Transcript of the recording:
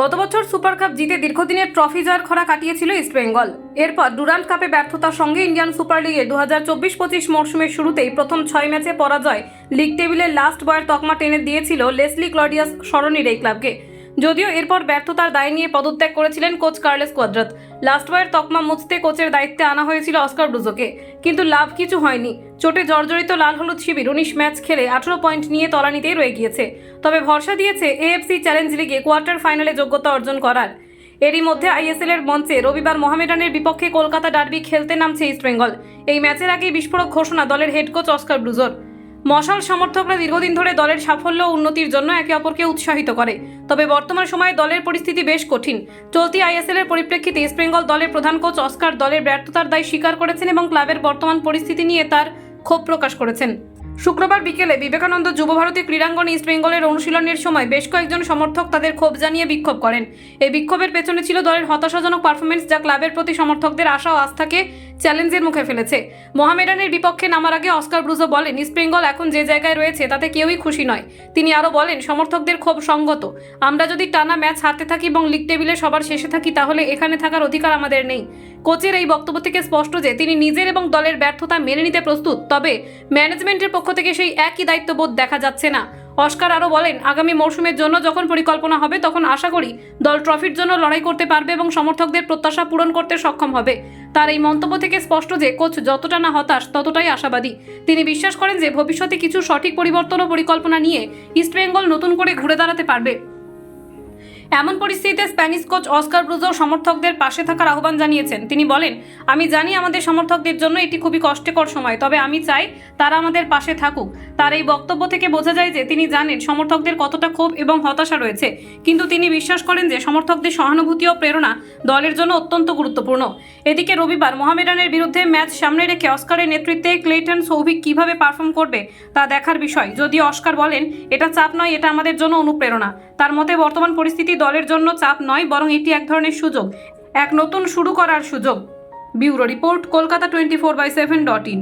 গত বছর super cup জিতে দীর্ঘদিনের ট্রফি জয়ের খরা কাটিয়েছিল ইস্টবেঙ্গল এরপর ডুরান্ট কাপে ব্যর্থতার সঙ্গে ইন্ডিয়ান সুপার লিগে দু হাজার চব্বিশ পঁচিশ মরশুমের শুরুতেই প্রথম ছয় ম্যাচে পরাজয়। লিগ টেবিলের লাস্ট বয়ের তকমা টেনে দিয়েছিল লেসলি ক্লডিয়াস সরণির এই ক্লাবকে। যদিও এরপর ব্যর্থতার দায় নিয়ে পদত্যাগ করেছিলেন কোচ কার্লেস কোয়াদ্রাত লাস্ট বয়ের তকমা মুছতে কোচের দায়িত্বে আনা হয়েছিল অস্কার ব্রুজোকে। কিন্তু লাভ কিছু হয়নি। চোটে জর্জরিত লাল হলুদ শিবির উনিশ ম্যাচ খেলে আঠারো পয়েন্ট নিয়ে তলানিতেই রয়ে গিয়েছে। তবে ভরসা দিয়েছে এএফসি চ্যালেঞ্জ লিগে কোয়ার্টার ফাইনালে যোগ্যতা অর্জন করার। এরই মধ্যে আইএসএল এর মঞ্চে রবিবার মোহামেডানের বিপক্ষে কলকাতা ডার্বি খেলতে নামছে ইস্টবেঙ্গল এই ম্যাচের আগেই বিস্ফোরক ঘোষণা দলের হেড কোচ অস্কার ব্রুজোর। মশাল সমর্থকরা দীর্ঘদিন ধরে দলের সাফল্য উন্নতির জন্য একে অপরকে উৎসাহিত করে। তবে বর্তমান সময়ে দলের পরিস্থিতি বেশ কঠিন। চলতি আইএসএল এর পরিপ্রেক্ষিতে ইস্টবেঙ্গল দলের প্রধান কোচ অস্কার দলের ব্যর্থতার দায় স্বীকার করেছেন এবং ক্লাবের বর্তমান পরিস্থিতি নিয়ে তার ক্ষোভ প্রকাশ করেছেন। শুক্রবার বিকেলে বিবেকানন্দ যুবভারতী ক্রীড়াঙ্গন ইস্টবেঙ্গলের অনুশীলনের সময় বেশ কয়েকজন সমর্থক তাদের ক্ষোভ জানিয়ে বিক্ষোভ করেন। এই বিক্ষোভের পেছনে ছিল দলের হতাশাজনক পারফরমেন্স যা ক্লাবের প্রতি সমর্থকদের আশা ও আস্থাকে চ্যালেঞ্জের মুখে ফেলেছে। মোহামেডানের বিপক্ষে নামার আগে অস্কার ব্রুজো বলেন ইস্টবেঙ্গল এখন যে জায়গায় রয়েছে, তাতে কেউই খুশি নয়। তিনি আরও বলেন, সমর্থকদের ক্ষোভ সঙ্গত। আমরা যদি টানা ম্যাচ হারতে থাকি এবং লিগ টেবিলে সবার শেষে থাকি, তাহলে এখানে থাকার অধিকার আমাদের নেই। কোচের এই বক্তব্য থেকে স্পষ্ট যে, তিনি নিজের এবং দলের ব্যর্থতা মেনে নিতে প্রস্তুত, তবে ম্যানেজমেন্টের পক্ষ থেকে সেই একই দায়িত্ববোধ দেখা যাচ্ছে না। অস্কার আরও বলেন, আগামী মৌসুমের জন্য যখন পরিকল্পনা হবে, তখন আশা করি দল ট্রফির জন্য লড়াই করতে পারবে এবং সমর্থকদের প্রত্যাশা পূরণ করতে সক্ষম হবে। তার এই মন্তব্য থেকে স্পষ্ট যে, কোচ যতটা না হতাশ ততটাই আশাবাদী। তিনি বিশ্বাস করেন যে, ভবিষ্যতে কিছু সঠিক পরিবর্তন ও পরিকল্পনা নিয়ে ইস্টবেঙ্গল নতুন করে ঘুরে দাঁড়াতে পারবে। এমন পরিস্থিতিতে স্প্যানিশ কোচ অস্কার ব্রুজো সমর্থকদের পাশে থাকার আহ্বান জানিয়েছেন। তিনি বলেন, আমি জানি আমাদের সমর্থকদের জন্য এটি খুবই কষ্টকর সময়, তবে আমি চাই তারা আমাদের পাশে থাকুক। তার এই বক্তব্য থেকে বোঝা যায় যে তিনি জানেন সমর্থকদের কতটা ক্ষোভ এবং হতাশা রয়েছে, কিন্তু তিনি বিশ্বাস করেন যে সমর্থকদের সহানুভূতি ও প্রেরণা দলের জন্য অত্যন্ত গুরুত্বপূর্ণ। এদিকে রবিবার মোহামেডানের বিরুদ্ধে ম্যাচ সামনে রেখে অস্কারের নেতৃত্বে ক্লেটন সৌভিক কীভাবে পারফর্ম করবে তা দেখার বিষয়। যদি অস্কার বলেন, এটা চাপ নয়, এটা আমাদের জন্য অনুপ্রেরণা। তার মতে, বর্তমান পরিস্থিতি দলের জন্য চাপ নয়, বরং এটি এক ধরনের সুযোগ। এক নতুন শুরু করার সুযোগ। ব্যুরো report, Kolkata twenty four by seven dot in.